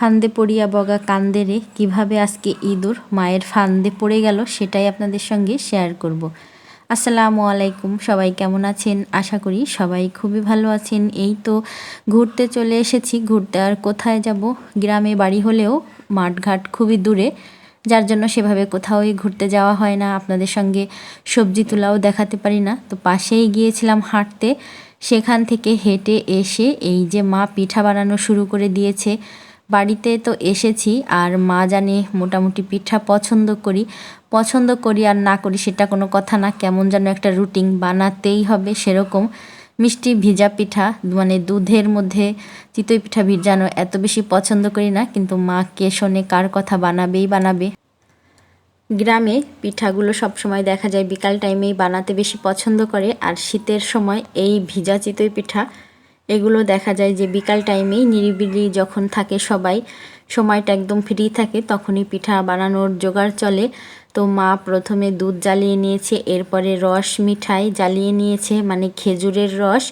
ফান্দে পড়িয়া বগা কান্দে রে, কীভাবে আজকে ইঁদুর মায়ের ফান্দে পড়ে গেল সেটাই আপনাদের সঙ্গে শেয়ার করব। আসসালামু আলাইকুম, সবাই কেমন আছেন? আশা করি সবাই খুবই ভালো আছেন। এই তো ঘুরতে চলে এসেছি, ঘুরতে আর কোথায় যাব? গ্রামে বাড়ি হলেও মাঠঘাট খুবই দূরে, যার জন্য সেভাবে কোথাওই ঘুরতে যাওয়া হয় না। আপনাদের সঙ্গে সবজি তোলাও দেখাতে পারি না। তো পাশেই গিয়েছিলাম হাঁটতে, সেখান থেকে হেঁটে এসে এই যে মা পিঠা বানানো শুরু করে দিয়েছে। বাড়িতে তো এসেছি আর মা জানে মোটামুটি পিঠা পছন্দ করি। পছন্দ করি আর না করি সেটা কোনো কথা না। কেমন যেন একটা রুটিন বানাতেই হবে সেরকম। মিষ্টি ভিজা পিঠা মানে দুধের মধ্যে চিতই পিঠা ভিজানো এত বেশি পছন্দ করি না, কিন্তু মা কে শোনে, কার কথা বানাবেই বানাবে। গ্রামে পিঠাগুলো সবসময় দেখা যায় বিকাল টাইমেই বানাতে বেশি পছন্দ করে, আর শীতের সময় এই ভিজা চিতই পিঠা এগুলো দেখা যায় যে বিকাল টাইমেই নিরিবিলি যখন থাকে সবাই, সময়টা একদম ফ্রি থাকে, তখনই পিঠা বানানোর জোগাড় চলে। তো মা প্রথমে দুধ জ্বালিয়ে নিয়েছে, এরপরে রস মিঠাই জ্বালিয়ে নিয়েছে মানে খেজুরের রস।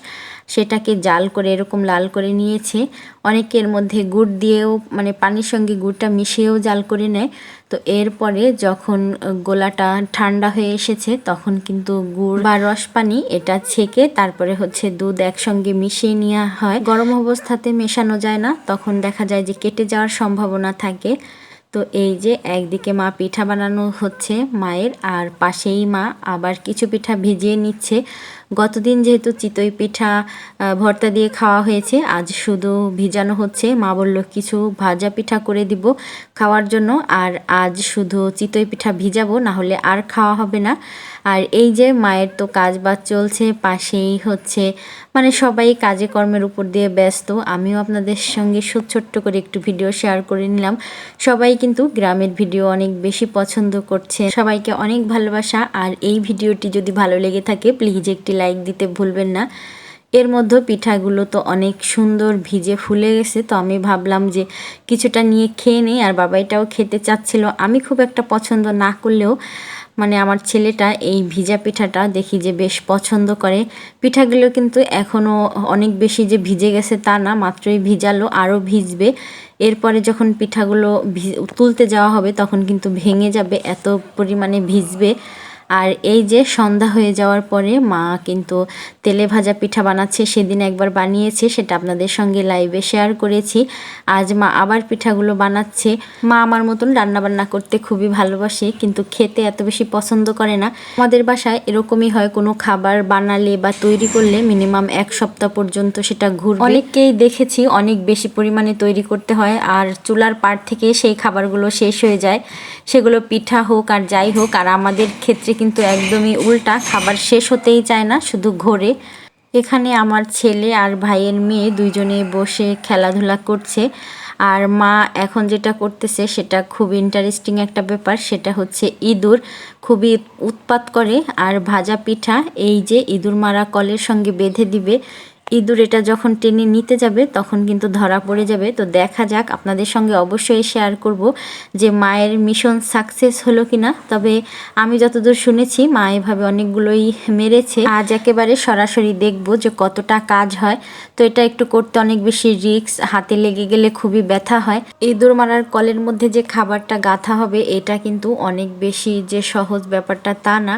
সেটাকে জাল করে, এরকম লাল করে নিয়েছে। অনেকের মধ্যে গুড় দিয়েও মানে পানির সঙ্গে গুড়টা মিশিয়েও জাল করে নেয়। তো এরপরে যখন গোলাটা ঠান্ডা হয়ে এসেছে, তখন কিন্তু গুড় বা রস পানি এটা ছেঁকে তারপরে হচ্ছে দুধ একসঙ্গে মিশিয়ে নেওয়া হয়। গরম অবস্থাতে মেশানো যায় না, তখন দেখা যায় যে কেটে যাওয়ার সম্ভাবনা থাকে। তো এই যে একদিকে মা পিঠা বানানো হচ্ছে মায়ের, আর পাশেই মা আবার কিছু পিঠা ভিজিয়ে নিচ্ছে। গতদিন যেহেতু চিতই পিঠা ভর্তা দিয়ে খাওয়া হয়েছে, আজ শুধু ভিজানো হচ্ছে। মা বলল, কিছু ভাজা পিঠা করে দিব খাওয়ার জন্য, আর আজ শুধু চিতই পিঠা ভিজাবো না হলে আর খাওয়া হবে না। আর এই যে মায়ের তো কাজ বাজ চলছে, পাশেই হচ্ছে মানে সবাই কাজে কর্মের উপর দিয়ে ব্যস্ত। আমিও আপনাদের সঙ্গে ছোট্ট করে একটু ভিডিও শেয়ার করে নিলাম। সবাই কিন্তু গ্রামের ভিডিও অনেক বেশি পছন্দ করছে। সবাইকে অনেক ভালোবাসা। আর এই ভিডিওটি যদি ভালো লেগে থাকে, প্লিজ একটি লাইক দিতে ভুলবেন না। এর মধ্যে পিঠাগুলো তো অনেক সুন্দর ভিজে ফুলে গেছে, তো আমি ভাবলাম যে কিছুটা নিয়ে খেয়ে নেই আর বাবাইটাও খেতে চাচ্ছিল। আমি খুব একটা পছন্দ না করলেও মানে আমার ছেলেটা এই ভিজা পিঠাটা দেখি যে বেশ পছন্দ করে। পিঠাগুলো কিন্তু এখনও অনেক বেশি যে ভিজে গেছে তা না, মাত্রই ভিজালো, আরও ভিজবে। এরপরে যখন পিঠাগুলো তুলতে যাওয়া হবে তখন কিন্তু ভেঙে যাবে, এত পরিমাণে ভিজবে। আর এই যে সন্ধ্যা হয়ে যাওয়ার পরে মা কিন্তু তেলে ভাজা পিঠা বানাচ্ছে, সেদিন একবার বানিয়েছে, সেটা আপনাদের সঙ্গে লাইভে শেয়ার করেছি। আজ মা আবার পিঠাগুলো বানাচ্ছে। মা আমার মতন রান্নাবান্না করতে খুবই ভালোবাসে, কিন্তু খেতে এত বেশি পছন্দ করে না। আমাদের বাসায় এরকমই হয়, কোনো খাবার বানালে বা তৈরি করলে মিনিমাম এক সপ্তাহ পর্যন্ত সেটা ঘুর অনেককেই দেখেছি অনেক বেশি পরিমাণে তৈরি করতে হয়, আর চুলার পাড় থেকে সেই খাবারগুলো শেষ হয়ে যায়। সেগুলো পিঠা হোক আর যাই হোক, আর আমাদের ক্ষেত্রে কিন্তু একদমই উল্টা, খাবার শেষ হতেই চায় না, শুধু ঘোরে। এখানে আমার ছেলে আর ভাইয়ের মেয়ে দুইজনে বসে খেলাধুলা করছে। আর মা এখন যেটা করতেছে, সেটা খুব ইন্টারেস্টিং একটা ব্যাপার, সেটা হচ্ছে ইঁদুর। খুবই উৎপাত করে, আর ভাজা পিঠা, এই যে ইঁদুর মারা কলের সঙ্গে বেঁধে দিবে ইঁদুর এটা যখন টেনে নিতে যাবে, তখন কিন্তু ধরা পড়ে যাবে। তো দেখা যাক, আপনাদের সঙ্গে অবশ্যই শেয়ার করব যে মায়ের মিশন সাকসেস হলো কিনা। তবে আমি যতদূর শুনেছি, মা এভাবে অনেকগুলোই মেরেছে। আজ একেবারে সরাসরি দেখব যে কতটা কাজ হয়। তো এটা একটু করতে অনেক বেশি রিক্স হাতে লেগে গেলে খুবই ব্যথা হয়। ইঁদুর মারার কলের মধ্যে যে খাবারটা গাঁথা হবে, এটা কিন্তু অনেক বেশি যে সহজ ব্যাপারটা তা না।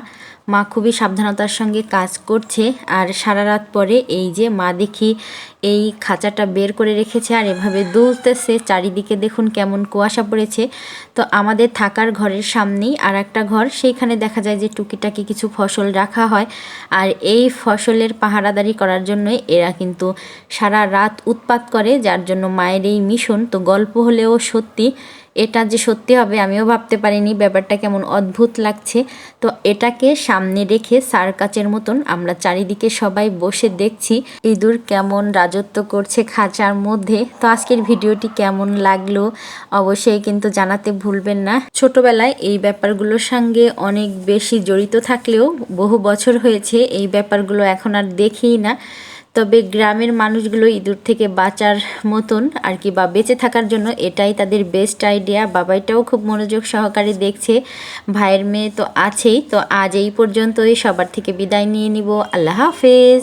মা খুবই সাবধানতার সঙ্গে কাজ করছে। আর সারা রাত পরে এই যে মা দেখি এই খাঁচাটা বের করে রেখেছে আর এভাবে দুলতেছে। চারিদিকে দেখুন কেমন কুয়াশা পড়েছে। তো আমাদের থাকার ঘরের সামনেই আর একটা ঘর। সেইখানে দেখা যায় যে টুকিটাকি কিছু ফসল রাখা হয়। আর এই ফসলের পাহারাদারি করার জন্যই এরা কিন্তু সারা রাত উৎপাত করে, যার জন্য মায়ের এই মিশন। তো গল্প হলেও সত্যি এটা যে সত্যি হবে আমিও ভাবতে পারিনি, ব্যাপারটা কেমন অদ্ভুত লাগছে। তো এটাকে সামনে রেখে সার্কাচের মতন আমরা চারিদিকে সবাই বসে দেখছি ইঁদুর কেমন রাজত্ব করছে খাঁচার মধ্যে। তো আজকের ভিডিওটি কেমন লাগল অবশ্যই কিন্তু জানাতে ভুলবেন না। ছোটবেলায় এই ব্যাপারগুলোর সঙ্গে অনেক বেশি জড়িত থাকলেও বহু বছর হয়েছে, এই ব্যাপারগুলো এখন আর দেখি না। তবে গ্রামের মানুষগুলো ইঁদুর থেকে বাঁচার মতন আর কি বা বেঁচে থাকার জন্য এটাই তাদের বেস্ট আইডিয়া বাবাইটাও খুব মনোযোগ সহকারে দেখছে, ভাইয়ের মেয়ে তো আছেই। তো আজ এই পর্যন্তই। সবার থেকে বিদায় নিয়ে নিব। আল্লাহ হাফেজ।